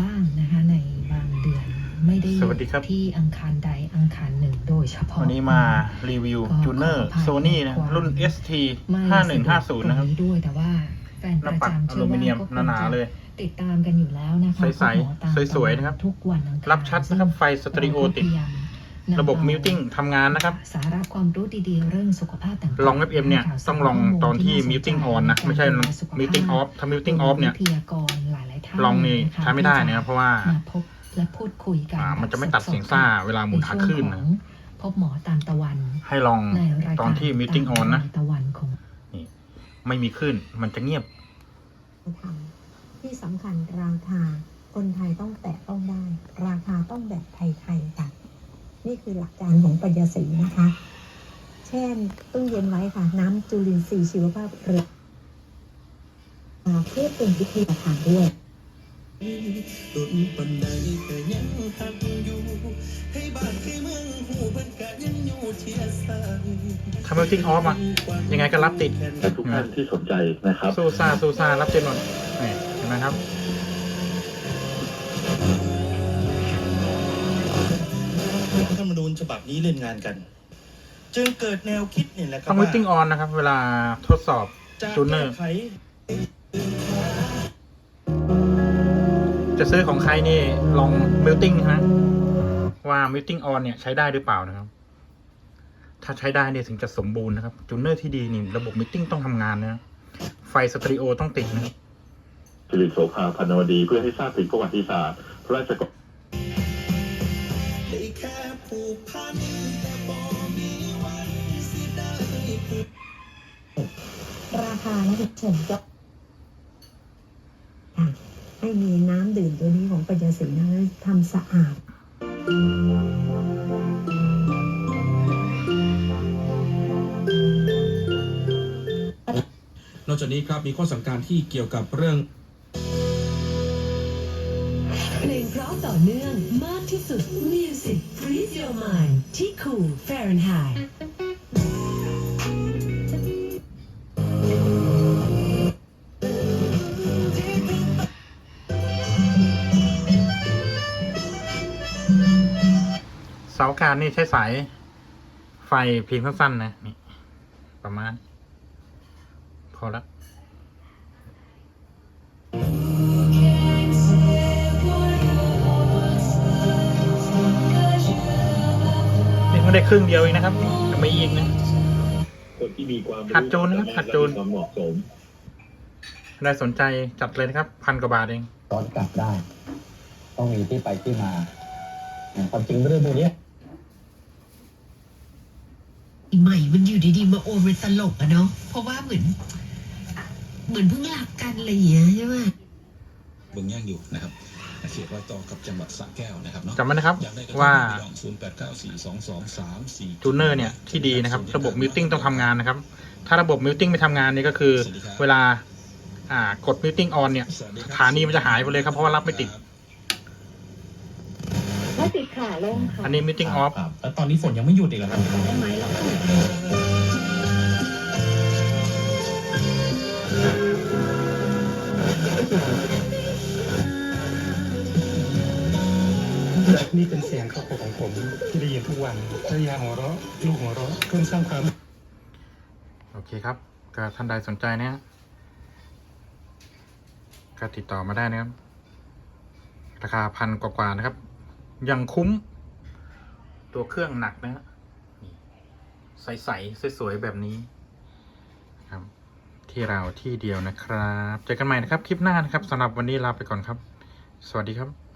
บ้างนะคะในบางเดือนไม่ได้สวัสดีครับที่อังคารใดอังคารหนึ่งโดยเฉพาะวันนี้มารีวิวก็จูเนอร์ขออภัยโซนี่นะความรุ่น ST ไม่สะดวก5150 นะครับตงด้วยแต่ว่าแฟนหปน้าระปัดจำอเชื่ลูอมิว่าเนียมก็คหงนาจะๆเลย ติดตามกันอยู่แล้วนะคะใสๆคุณหมอตามสวยๆนะครับทุกวันอังคารรับชัดนะครับไฟสเตอริโอติดเราก็พยายามนำระบบเอามิวติ้งทำงานนะครับ สาระความรู้ดีๆ เรื่องสุขภาพต่างๆลอง FM เนี่ยข่าวสารต้องลองตอนที่ข้มูล muting าส on นะใจไม่ใช่ในการดูแลสุขภาพ muting off ถ้า muting off เนี่ยวิทยากรห ลายๆท่านลองนี่ะคะใช้ไม่ได้นะครับเพราะว่ามาพบและพูดคุยกันอ่าแบบมันจะไม่ตัดเสียงซ่าเวลาหมุนหาคลื่นนะใช่วงของพบหมอตามตะวัน ให้ลองในรายการตอนที่ muting on นะตามตะวันของนี่ไม่มีคลื่นมันจะเงียบทำที่สำคัญราคาคนไทยต้องแตะต้องได้ ราคาต้องแบบไทยๆค่ะนี่คือหลักการของปัญญาสีนะคะ แช่ตู้เย็นไว้ค่ะ น้ำจุลินทรีย์ชีวภาพเรืออ่าเพื่อเป็นวิธีทานด้วย ตุนปันใดแต่ยังหักอยู่ให้บ้านให้เมืองหูเพิ่นกะยังอยู่เทียสายถ้า muting off อะยังไงก็รับติด และทุกท่านที่สนใจนะครับ สู้ซ่าสู้ซ่ารับเต็มหมดนี่เห็นไหมครับ รัฐธรรมนูญฉบับนี้เล่นงานกัน จึงเกิดแนวคิดนี่แหละครัต้องว่า muting on นะครับ เวลาทดสอบ จะจูเนอแก้ร์ ไข จะซื้อของใครนี่ลอง muting นะว่า muting on เนี่ยใช้ได้หรือเปล่านะครับ ถ้าใช้ได้เนี่ยถึงจะสมบูรณ์นะครับจูเนอร์ที่ดีนี่ระบบ muting ต้องทำงานนะไฟสเตอริโอต้องติดนะครับสิริโสภาพันวดีเพื่อให้ทราบถึงประวัติศาสตร์พระราชกรได้แค่ผูกพันแต่บ่มีวันสิได้ผูกราคาและเฉินก็ค่ะ ให้มีน้ำดื่มตัวนี้ของปัญญาสีนะทำสะอาดนอกจากนี้ครับมีข้อสั่งการที่เกี่ยวกับเรื่อง เพลงเพราะต่อเนื่องมากที่สุด Music Freeze Your Mind ที่ Cool Fahrenheit เสาการนี่ใช้สาย ไฟเพียงสั้นๆนะนี่ประมาณ พอละนี่เพิ่งได้ครึ่งเดียวเองนะครับยังไม่อีกนะ คนที่มีความหัดจูนนะครับหัดจูนและมีความเหมาะสมได้สนใจจัดเลยนะครับ พันกว่าบาทเองย้อนกลับได้ ต้องมีที่ไปที่มา ความจริงเรื่องพวกเนี้ย ใหม่มันอยู่ดีๆมาโอนเป็นตลกอะเนาะเพราะว่าเหมือน เหมือนเพิ่งรักกันอะไรอย่างเงี้ยใช่ไหมเบืองย่างอยู่นะครับเขตรอยต่อกับจังหวัดสระแก้วนะครับเนาะจำไว้นะครับอยากได้ก็ว่าศูนย์แปดเก้าสี่สองสองสามสี่จูเนอร์เนี่ยที่ดีนะครับ ระบบมิวติ้งต้องทำงานนะครับ ถ้าระบบมิวติ้งไม่ทำงานนี่ก็คือ เวลาอ่ากดมิวติ้งออนเนี่ยสถานีมันจะหายไปเลยครับเพราะว่ารับไม่ติดไม่ ติดขาลงค่ะอันนี้มิวติ้งออฟครับแล้วตอนนี้ฝนยังไม่หยุดอีกเหรอครับได้ไหมเรานี่เป็นเสียงครอบครัวของผมที่ได้ยินทุกวันภรรยาหัวเราะลูกหัวเราะเพื่อสร้างความ โอเคครับก็ท่านใดสนใจนะฮะก็ติดต่อมาได้นะครับ ราคาพันกว่าๆนะครับ ยังคุ้ม ตัวเครื่องหนักนะฮะใสๆสวยๆแบบนี้ครับ ที่เราที่เดียวนะครับ เจอกันใหม่นะครับ คลิปหน้านะครับสำหรับวันนี้ลาไปก่อนครับ สวัสดีครับ